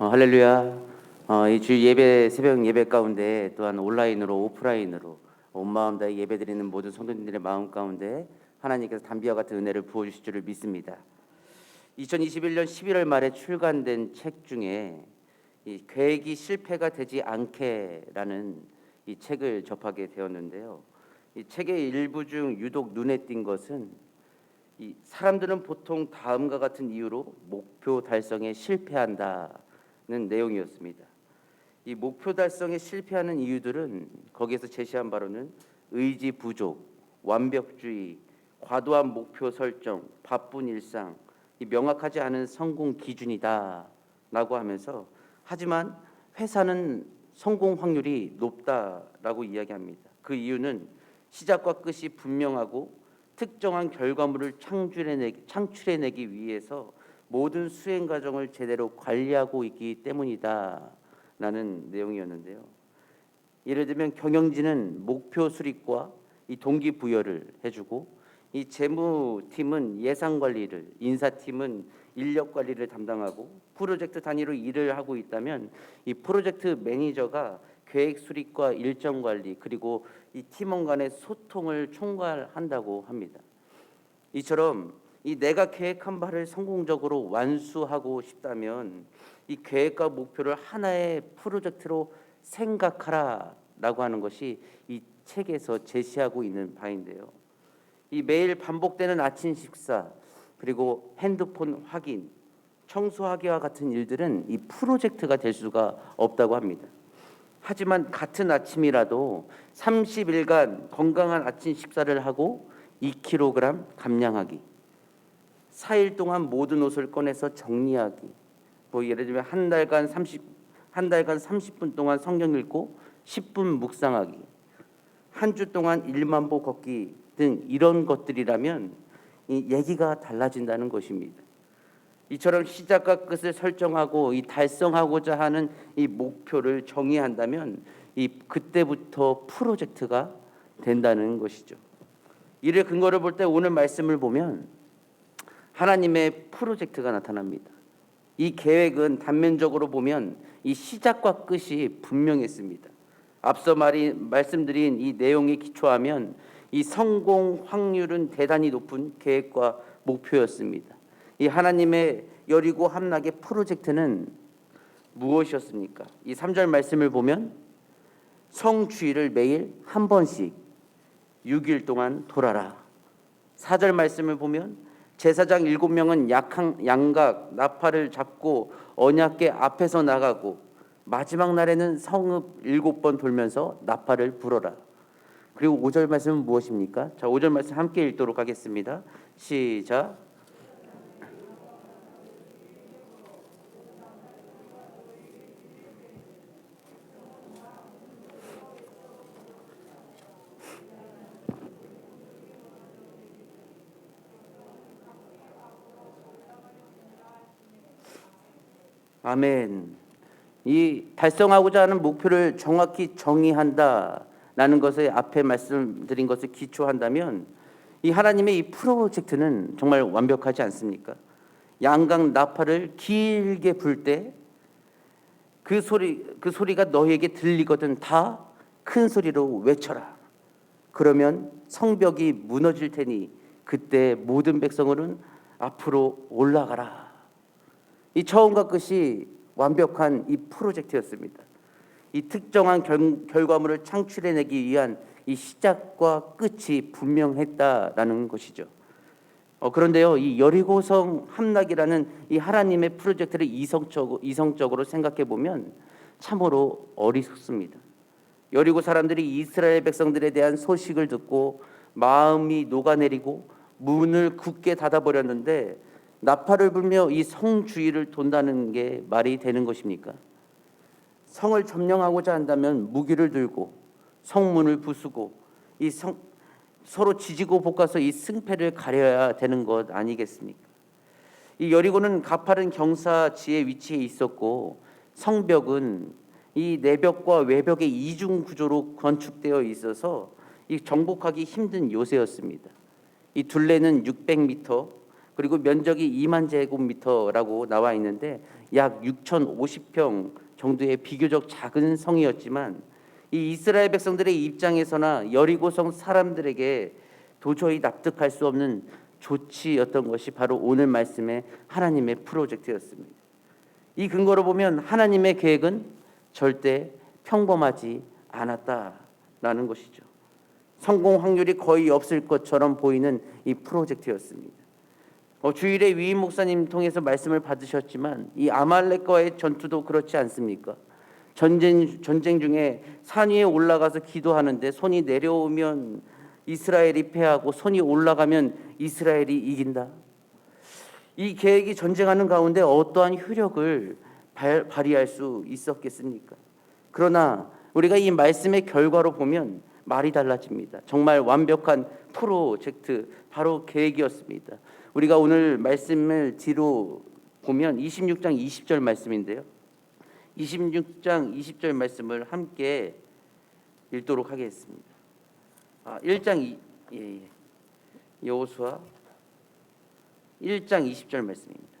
어, 할렐루야. 어, 이주 예배 새벽 예배 가운데 또한 온라인으로 오프라인으로 온 마음 다해 예배 드리는 모든 성도님들의 마음 가운데 하나님께서 담비와 같은 은혜를 부어 주실 줄을 믿습니다. 2021년 11월 말에 출간된 책 중에 이 계획이 실패가 되지 않게라는 이 책을 접하게 되었는데요. 이 책의 일부 중 유독 눈에 띈 것은 이 사람들은 보통 다음과 같은 이유로 목표 달성에 실패한다는 내용이었습니다. 이 목표 달성에 실패하는 이유들은 거기에서 제시한 바로는 의지 부족, 완벽주의, 과도한 목표 설정, 바쁜 일상, 이 명확하지 않은 성공 기준이다라고 하면서 하지만 회사는 성공 확률이 높다라고 이야기합니다. 그 이유는 시작과 끝이 분명하고 특정한 결과물을 창출해내기 위해서 모든 수행 과정을 제대로 관리하고 있기 때문이다라는 내용이었는데요. 예를 들면 경영진은 목표 수립과 이 동기 부여를 해주고 이 재무팀은 예산 관리를, 인사팀은 인력 관리를 담당하고 프로젝트 단위로 일을 하고 있다면 이 프로젝트 매니저가 계획 수립과 일정 관리 그리고 이 팀원 간의 소통을 총괄한다고 합니다. 이처럼 이 내가 계획한 바를 성공적으로 완수하고 싶다면 이 계획과 목표를 하나의 프로젝트로 생각하라라고 하는 것이 이 책에서 제시하고 있는 바인데요. 이 매일 반복되는 아침 식사 그리고 핸드폰 확인, 청소하기와 같은 일들은 이 프로젝트가 될 수가 없다고 합니다. 하지만 같은 아침이라도 30일간 건강한 아침 식사를 하고 2kg 감량하기. 4일 동안 모든 옷을 꺼내서 정리하기. 뭐 예를 들면 한 달간 30 한 달간 30분 동안 성경 읽고 10분 묵상하기. 한 주 동안 1만 보 걷기 등 이런 것들이라면 이 얘기가 달라진다는 것입니다. 이처럼 시작과 끝을 설정하고 이 달성하고자 하는 이 목표를 정의한다면 이 그때부터 프로젝트가 된다는 것이죠. 이를 근거로 볼 때 오늘 말씀을 보면 하나님의 프로젝트가 나타납니다. 이 계획은 단면적으로 보면 이 시작과 끝이 분명했습니다. 앞서 말이 말씀드린 이 내용에 기초하면 이 성공 확률은 대단히 높은 계획과 목표였습니다. 이 하나님의 여리고 함락의 프로젝트는 무엇이었습니까? 이 3절 말씀을 보면 성주의를 매일 한 번씩 6일 동안 돌아라. 4절 말씀을 보면 제사장 7명은 약한 양각 나팔을 잡고 언약궤 앞에서 나가고 마지막 날에는 성읍 7번 돌면서 나팔을 불어라. 그리고 5절 말씀은 무엇입니까? 자, 5절 말씀 함께 읽도록 하겠습니다. 시작. 아멘. 이 달성하고자 하는 목표를 정확히 정의한다라는 것에 앞에 말씀드린 것을 기초한다면 이 하나님의 이 프로젝트는 정말 완벽하지 않습니까? 양강 나팔을 길게 불 때 그 소리 그 소리가 너에게 들리거든 다 큰 소리로 외쳐라. 그러면 성벽이 무너질 테니 그때 모든 백성은 앞으로 올라가라. 이 처음과 끝이 완벽한 이 프로젝트였습니다. 이 특정한 결, 결과물을 창출해내기 위한 이 시작과 끝이 분명했다라는 것이죠. 어, 그런데요, 이 여리고성 함락이라는 이 하나님의 프로젝트를 이성적, 이성적으로 생각해 보면 참으로 어리석습니다. 여리고 사람들이 이스라엘 백성들에 대한 소식을 듣고 마음이 녹아내리고 문을 굳게 닫아버렸는데 나팔을 불며 이 성 주위를 돈다는 게 말이 되는 것입니까? 성을 점령하고자 한다면 무기를 들고 성문을 부수고 이 성, 서로 지지고 볶아서 이 승패를 가려야 되는 것 아니겠습니까? 이 여리고는 가파른 경사지에 위치해 있었고 성벽은 이 내벽과 외벽의 이중 구조로 건축되어 있어서 이 정복하기 힘든 요새였습니다. 이 둘레는 600m, 그리고 면적이 2만 제곱미터라고 나와 있는데 약 6,050평 정도의 비교적 작은 성이었지만 이 이스라엘 백성들의 입장에서나 여리고성 사람들에게 도저히 납득할 수 없는 조치였던 것이 바로 오늘 말씀의 하나님의 프로젝트였습니다. 이 근거로 보면 하나님의 계획은 절대 평범하지 않았다라는 것이죠. 성공 확률이 거의 없을 것처럼 보이는 이 프로젝트였습니다. 어, 주일에 위임 목사님 통해서 말씀을 받으셨지만 이 아말렉과의 전투도 그렇지 않습니까? 전쟁 전쟁 중에 산 위에 올라가서 기도하는데 손이 내려오면 이스라엘이 패하고 손이 올라가면 이스라엘이 이긴다. 이 계획이 전쟁하는 가운데 어떠한 효력을 발, 발휘할 수 있었겠습니까? 그러나 우리가 이 말씀의 결과로 보면 말이 달라집니다. 정말 완벽한 프로젝트 바로 계획이었습니다. 우리가 오늘 말씀을 뒤로 보면 26장 20절 말씀인데요. 26장 20절 말씀을 함께 읽도록 하겠습니다. 아, 1장 2, 예, 예. 여호수아 1장 20절 말씀입니다.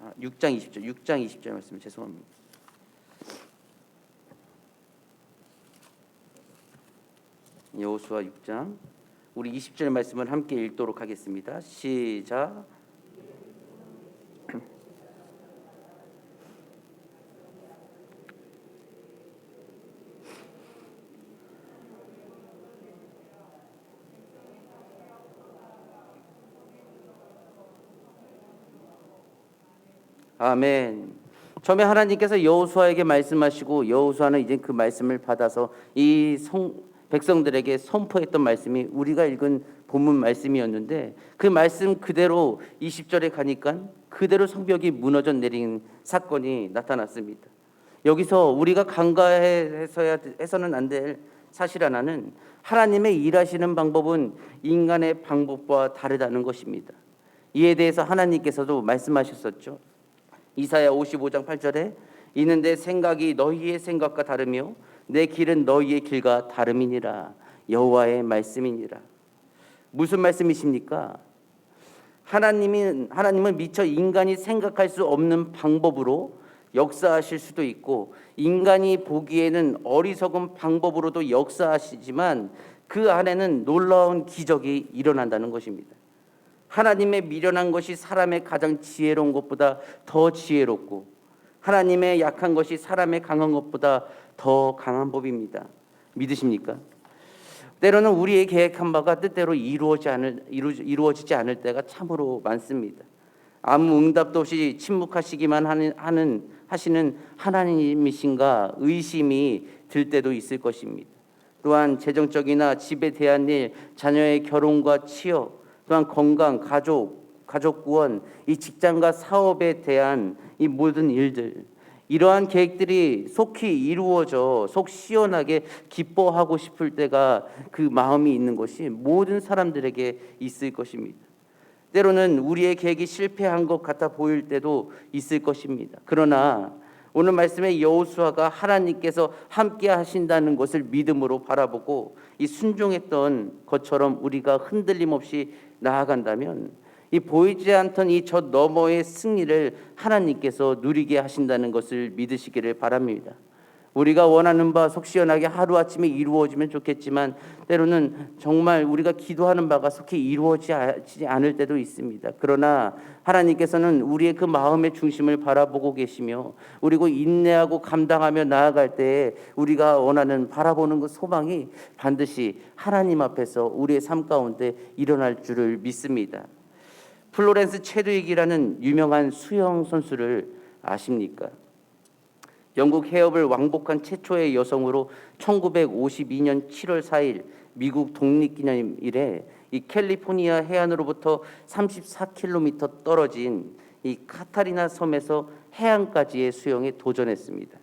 아, 6장 20절, 6장 20절 말씀 죄송합니다. 여호수아 6장 우리 20절 말씀을 함께 읽도록 하겠습니다. 시작. 아멘. 처음에 하나님께서 여호수아에게 말씀하시고 여호수아는 이제 그 말씀을 받아서 이 성, 백성들에게 선포했던 말씀이 우리가 읽은 본문 말씀이었는데 그 말씀 그대로 20절에 가니까 그대로 성벽이 무너져 내린 사건이 나타났습니다. 여기서 우리가 간과해서야 해서는 안 될 사실 하나는 하나님의 일하시는 방법은 인간의 방법과 다르다는 것입니다. 이에 대해서 하나님께서도 말씀하셨었죠. 이사야 55장 8절에 이는 내 생각이 너희의 생각과 다르며 내 길은 너희의 길과 다름이니라 여호와의 말씀이니라 무슨 말씀이십니까? 하나님은 하나님은 미처 인간이 생각할 수 없는 방법으로 역사하실 수도 있고 인간이 보기에는 어리석은 방법으로도 역사하시지만 그 안에는 놀라운 기적이 일어난다는 것입니다. 하나님의 미련한 것이 사람의 가장 지혜로운 것보다 더 지혜롭고 하나님의 약한 것이 사람의 강한 것보다 더 강한 법입니다. 믿으십니까? 때로는 우리의 계획한 바가 뜻대로 이루어지 않을, 이루어지지 않을 때가 참으로 많습니다. 아무 응답도 없이 침묵하시기만 하는, 하는 하시는 하나님이신가 의심이 들 때도 있을 것입니다. 또한 재정적이나 집에 대한 일, 자녀의 결혼과 취업, 또한 건강, 가족, 가족 구원, 이 직장과 사업에 대한 이 모든 일들 이러한 계획들이 속히 이루어져 속 시원하게 기뻐하고 싶을 때가 그 마음이 있는 것이 모든 사람들에게 있을 것입니다. 때로는 우리의 계획이 실패한 것 같아 보일 때도 있을 것입니다. 그러나 오늘 말씀에 여호수아가 하나님께서 함께 하신다는 것을 믿음으로 바라보고 이 순종했던 것처럼 우리가 흔들림 없이 나아간다면 이 보이지 않던 이 저 너머의 승리를 하나님께서 누리게 하신다는 것을 믿으시기를 바랍니다. 우리가 원하는 바 속 시원하게 하루아침에 이루어지면 좋겠지만 때로는 정말 우리가 기도하는 바가 속히 이루어지지 않을 때도 있습니다. 그러나 하나님께서는 우리의 그 마음의 중심을 바라보고 계시며 그리고 인내하고 감당하며 나아갈 때에 우리가 원하는 바라보는 그 소망이 반드시 하나님 앞에서 우리의 삶 가운데 일어날 줄을 믿습니다. 플로렌스 체드윅이라는 유명한 수영 선수를 아십니까? 영국 해협을 왕복한 최초의 여성으로 1952년 7월 4일 미국 독립기념일에 이 캘리포니아 해안으로부터 34km 떨어진 이 카타리나 섬에서 해안까지의 수영에 도전했습니다.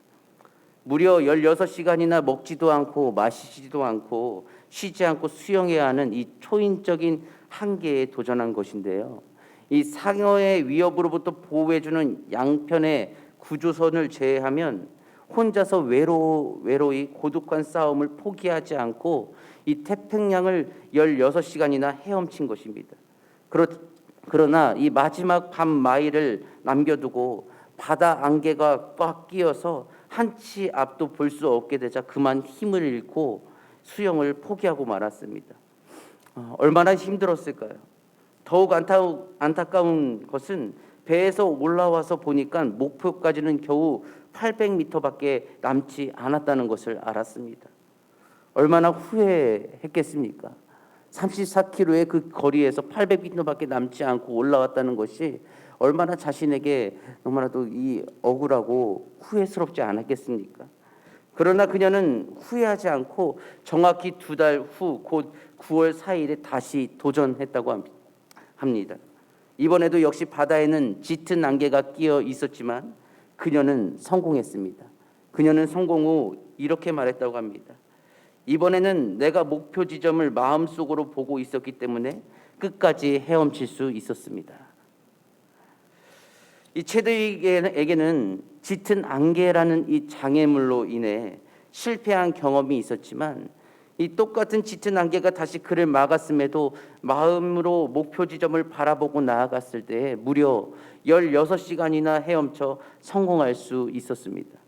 무려 16시간이나 먹지도 않고 마시지도 않고 쉬지 않고 수영해야 하는 이 초인적인 한계에 도전한 것인데요. 이 상어의 위협으로부터 보호해주는 양편의 구조선을 제외하면 혼자서 외로 외로이 고독한 싸움을 포기하지 않고 이 태평양을 16시간이나 헤엄친 것입니다. 그렇 그러나 이 마지막 반 마일을 남겨두고 바다 안개가 꽉 끼어서 한 치 앞도 볼 수 없게 되자 그만 힘을 잃고 수영을 포기하고 말았습니다. 어, 얼마나 힘들었을까요? 더욱 안타, 안타 까운 것은 배에서 올라와서 보니까 목표까지는 겨우 800m밖에 남지 않았다는 것을 알았습니다. 얼마나 후회했겠습니까? 34km의 그 거리에서 800m밖에 남지 않고 올라왔다는 것이 얼마나 자신에게 너무나도 이 억울하고 후회스럽지 않았겠습니까? 그러나 그녀는 후회하지 않고 정확히 두 달 후 곧 9월 4일에 다시 도전했다고 합니다. 이번에도 역시 바다에는 짙은 안개가 끼어 있었지만 그녀는 성공했습니다. 그녀는 성공 후 이렇게 말했다고 합니다. 이번에는 내가 목표 지점을 마음속으로 보고 있었기 때문에 끝까지 헤엄칠 수 있었습니다. 이 체드에게는 짙은 안개라는 이 장애물로 인해 실패한 경험이 있었지만 이 똑같은 짙은 안개가 다시 그를 막았음에도 마음으로 목표 지점을 바라보고 나아갔을 때 무려 16시간이나 헤엄쳐 성공할 수 있었습니다.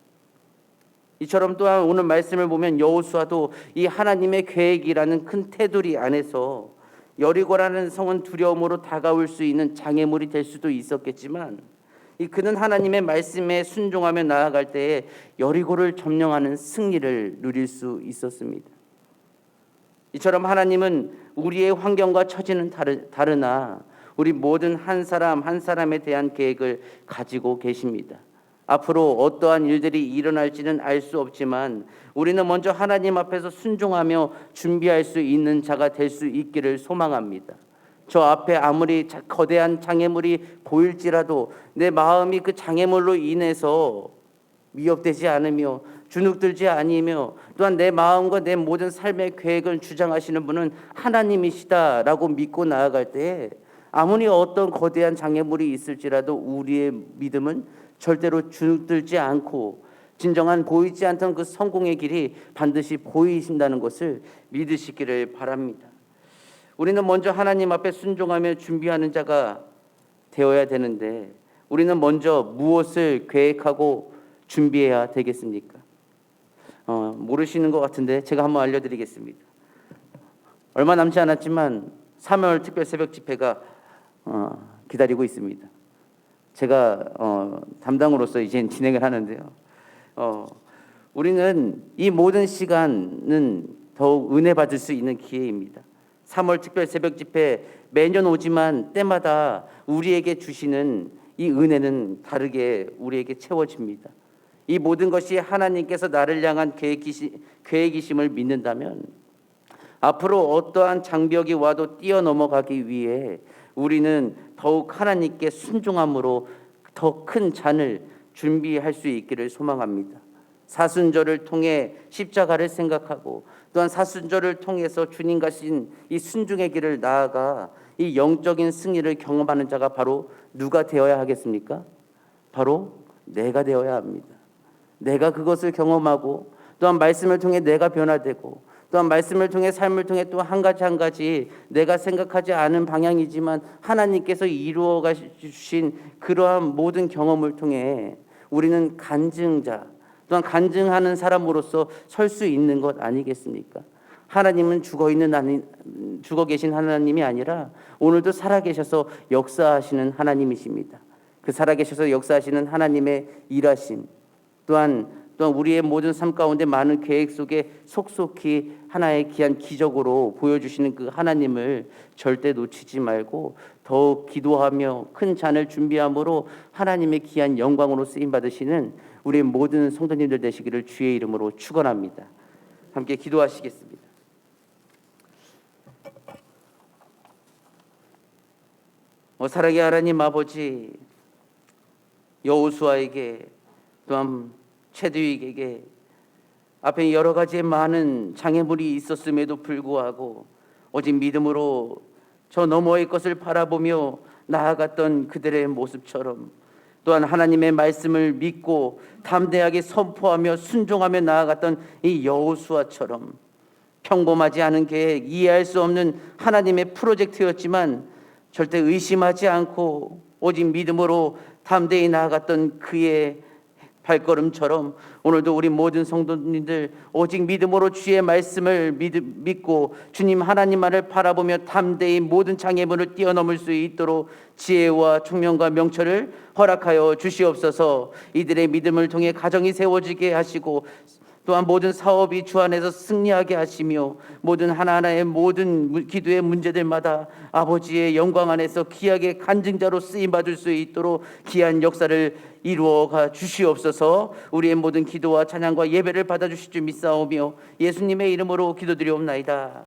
이처럼 또한 오늘 말씀을 보면 여호수아도 이 하나님의 계획이라는 큰 테두리 안에서 여리고라는 성은 두려움으로 다가올 수 있는 장애물이 될 수도 있었겠지만 이 그는 하나님의 말씀에 순종하며 나아갈 때에 여리고를 점령하는 승리를 누릴 수 있었습니다. 이처럼 하나님은 우리의 환경과 처지는 다르, 다르나 우리 모든 한 사람 한 사람에 대한 계획을 가지고 계십니다. 앞으로 어떠한 일들이 일어날지는 알 수 없지만 우리는 먼저 하나님 앞에서 순종하며 준비할 수 있는 자가 될 수 있기를 소망합니다. 저 앞에 아무리 거대한 장애물이 보일지라도 내 마음이 그 장애물로 인해서 위협되지 않으며 주눅들지 아니며 또한 내 마음과 내 모든 삶의 계획을 주장하시는 분은 하나님이시다라고 믿고 나아갈 때 아무리 어떤 거대한 장애물이 있을지라도 우리의 믿음은 절대로 주눅들지 않고 진정한 보이지 않던 그 성공의 길이 반드시 보이신다는 것을 믿으시기를 바랍니다. 우리는 먼저 하나님 앞에 순종하며 준비하는 자가 되어야 되는데 우리는 먼저 무엇을 계획하고 준비해야 되겠습니까? 어, 모르시는 것 같은데 제가 한번 알려드리겠습니다. 얼마 남지 않았지만 3월 특별 새벽 집회가 어, 기다리고 있습니다. 제가 어, 담당으로서 이제 진행을 하는데요. 어, 우리는 이 모든 시간은 더욱 은혜 받을 수 있는 기회입니다. 3월 특별 새벽 집회 매년 오지만 때마다 우리에게 주시는 이 은혜는 다르게 우리에게 채워집니다. 이 모든 것이 하나님께서 나를 향한 계획이시, 계획이심을 믿는다면 앞으로 어떠한 장벽이 와도 뛰어넘어가기 위해 우리는 더욱 하나님께 순종함으로 더 큰 잔을 준비할 수 있기를 소망합니다. 사순절을 통해 십자가를 생각하고 또한 사순절을 통해서 주님 가신 이 순종의 길을 나아가 이 영적인 승리를 경험하는 자가 바로 누가 되어야 하겠습니까? 바로 내가 되어야 합니다. 내가 그것을 경험하고 또한 말씀을 통해 내가 변화되고 또한 말씀을 통해 삶을 통해 또 한 가지 한 가지 내가 생각하지 않은 방향이지만 하나님께서 이루어 가주신 그러한 모든 경험을 통해 우리는 간증자 또한 간증하는 사람으로서 설 수 있는 것 아니겠습니까? 하나님은 죽어 있는 아니, 죽어 계신 하나님이 아니라 오늘도 살아 계셔서 역사하시는 하나님이십니다. 그 살아 계셔서 역사하시는 하나님의 일하심 또한 또한 우리의 모든 삶 가운데 많은 계획 속에 속속히 하나의 귀한 기적으로 보여주시는 그 하나님을 절대 놓치지 말고 더욱 기도하며 큰 잔을 준비함으로 하나님의 귀한 영광으로 쓰임 받으시는 우리 모든 성도님들 되시기를 주의 이름으로 축원합니다. 함께 기도하시겠습니다. 어, 사랑의 하나님 아버지 여호수아에게 또한 체드윅에게 앞에 여러 가지의 많은 장애물이 있었음에도 불구하고 오직 믿음으로 저 너머의 것을 바라보며 나아갔던 그들의 모습처럼 또한 하나님의 말씀을 믿고 담대하게 선포하며 순종하며 나아갔던 이 여호수아처럼 평범하지 않은 계획, 이해할 수 없는 하나님의 프로젝트였지만 절대 의심하지 않고 오직 믿음으로 담대히 나아갔던 그의 발걸음처럼 오늘도 우리 모든 성도님들 오직 믿음으로 주의 말씀을 믿, 믿고 주님 하나님만을 바라보며 담대히 모든 장애물을 뛰어넘을 수 있도록 지혜와 총명과 명철을 허락하여 주시옵소서. 이들의 믿음을 통해 가정이 세워지게 하시고 또한 모든 사업이 주 안에서 승리하게 하시며 모든 하나하나의 모든 무- 기도의 문제들마다 아버지의 영광 안에서 귀하게 간증자로 쓰임 받을 수 있도록 귀한 역사를 이루어 가 주시옵소서. 우리의 모든 기도와 찬양과 예배를 받아 주실 줄 믿사오며 예수님의 이름으로 기도드리옵나이다.